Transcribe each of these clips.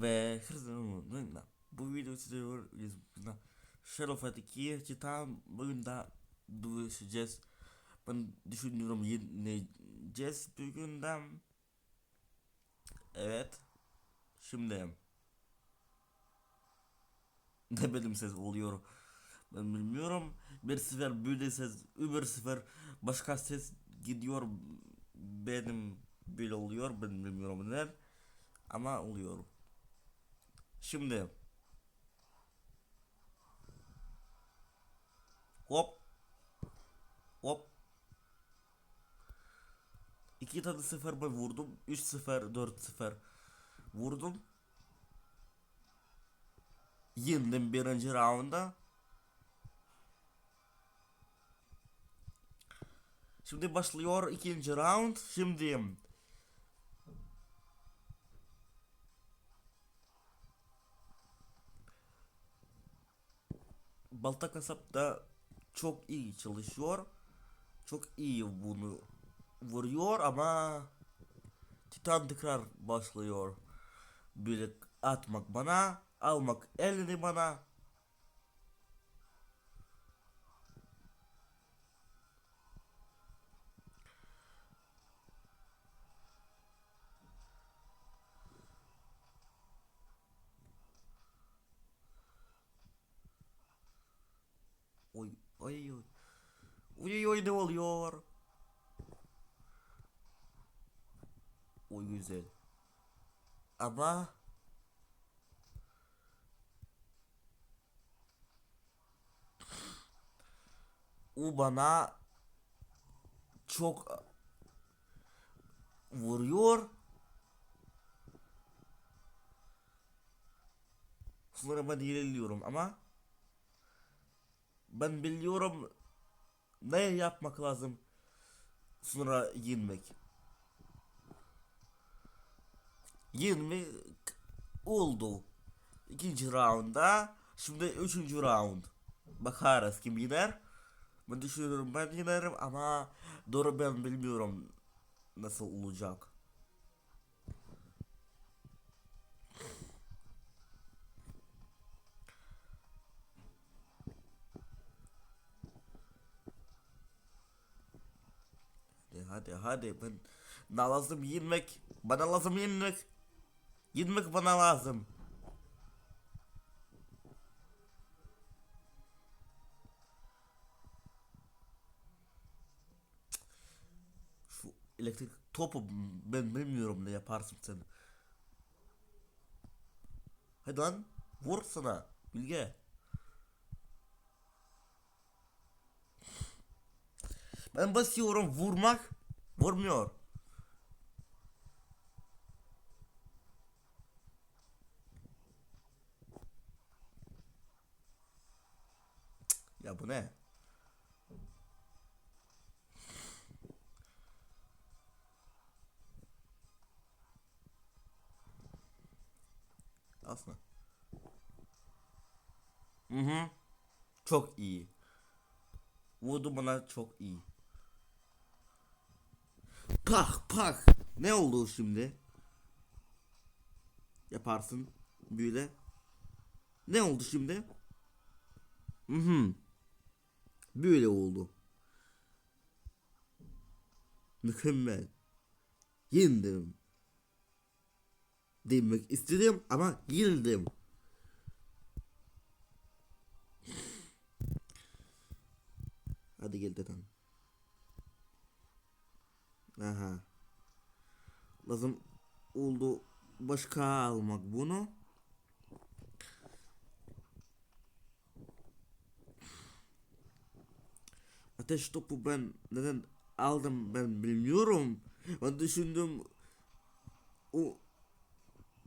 Ve zaman bu video size Shadow Fight 2 Titan bugün dövüşeceğiz. Ben düşünüyorum yeneceğiz bugün de. Evet. Şimdi ne benim ses oluyor. Ben bilmiyorum. Bir sefer böyle ses, öbür sefer başka ses gidiyor. Benim böyle oluyor. Ben bilmiyorum neden. Ama oluyor. Şimdi. Hop. Hop. İki tane sefer ben vurdum. Üç sefer, dört sefer vurdum. Yendim birinci rounda. Şimdi başlıyor ikinci round. Şimdi Balta kasap da çok iyi çalışıyor. Çok iyi bunu vuruyor ama Titan tekrar başlıyor. Böyle atmak bana, almak elini bana. Oy oy oy ne oluyor? O güzel. Ama o bana çok vuruyor. Sonra ben ilerliyorum ama ben biliyorum ne yapmak lazım sonra yenmek. 20 oldu. İkinci rounda. Şimdi üçüncü round. Bakarız kim yener. Ben düşünüyorum ben yenerim ama doğru ben bilmiyorum nasıl olacak. Hadi hadi ben ne lazım yenmek. Bana lazım yenmek. Yenmek bana lazım. Şu elektrik topu ben bilmiyorum ne yaparsın sen. Hadi lan vur sana Bilge. Ben basıyorum vurmak vurmuyor. Ya bu ne? Aslında. Hı hı. Çok iyi. Vurdu bana çok iyi. Pak pak. Ne oldu şimdi? Yaparsın böyle. Ne oldu şimdi? Hı hı. Böyle oldu. Mükemmel. Yendim. Demek istedim ama yenildim. Hadi gel dedem. Aha. Lazım oldu başka almak bunu. Ateş topu ben neden aldım ben bilmiyorum. Ben düşündüm o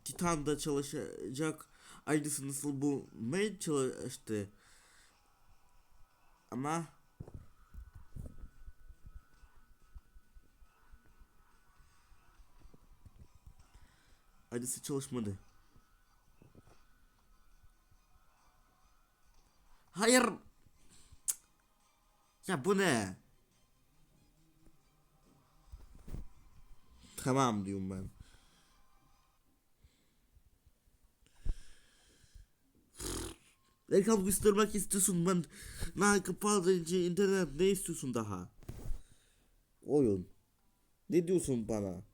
Titan'da çalışacak aynısı nasıl bu Maid çalıştı. Ama Acısı çalışmadı. Hayır. Ya bu ne? Tamam diyorum ben. Reklam göstermek istiyorsun ben. Lan kapalı internet ne istiyorsun daha? Oyun. Ne diyorsun bana?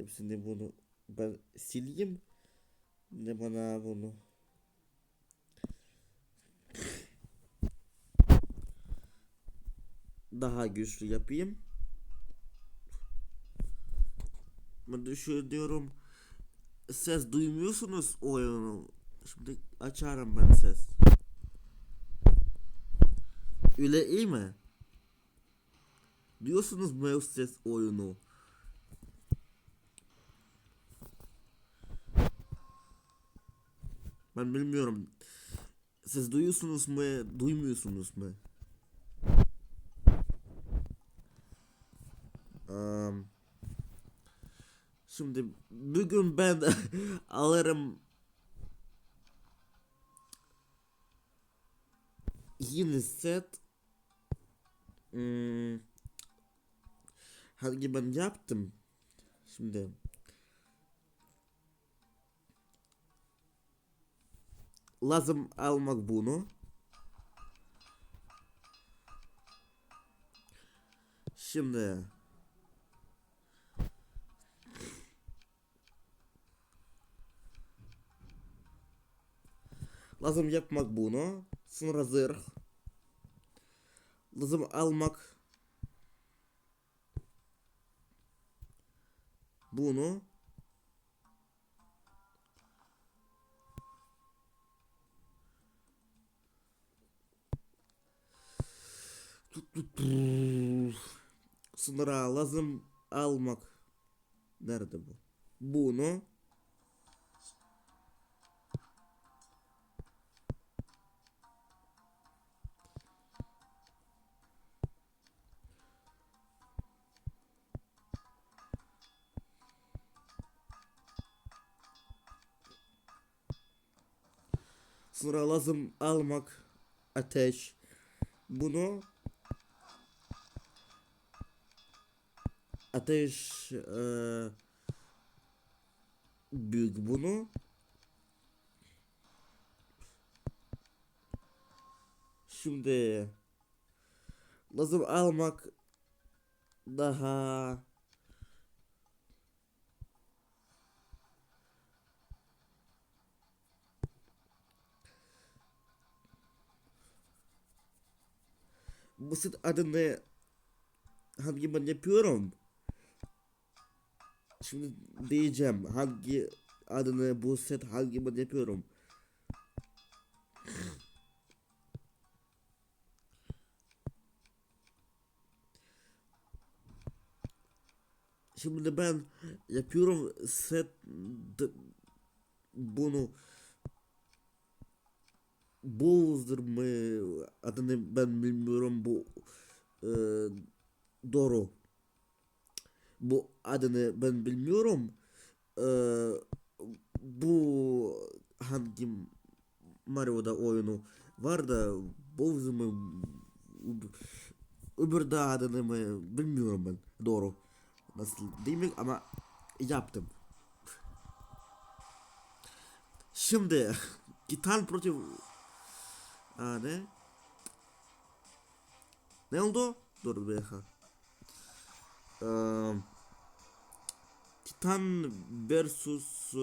Hepsini bunu ben sileyim. Ne bana bunu. Daha güçlü yapayım. Ben düşünüyorum. Ses duymuyorsunuz oyunu. Şimdi açarım ben ses. Öyle iyi mi? Diyorsunuz mu ses oyunu? Ben bilmiyorum. Siz duyuyorsunuz mu, duymuyorsunuz mu? Am, şimdi bugün ben alırım yeni set. Hmm, hangi ben yaptım? Şimdi bunu. Şimdi lazım yapmak bunu. Sonra zırh. Lazım almak bunu. Sonra lazım almak. Nerede bu? Bunu. Sonra lazım almak ateş. Bunu ateş eee, büyük bunu. Şimdi lazım almak daha basit adını hangi ben yapıyorum Şimdi diyeceğim hangi adını bu set hangi ben yapıyorum. Şimdi ben yapıyorum set bunu Bowser mı adını ben bilmiyorum bu e, doğru bu adını ben bilmiyorum. Ee, bu hangi Mario'da oyunu var da Bowser mı öbür de adını mı bilmiyorum ben doğru. Nasıl değil mi ama yaptım. Şimdi Titan Protiv Aa, ne? Ne oldu? Dur bir dakika. Eee, Titan versus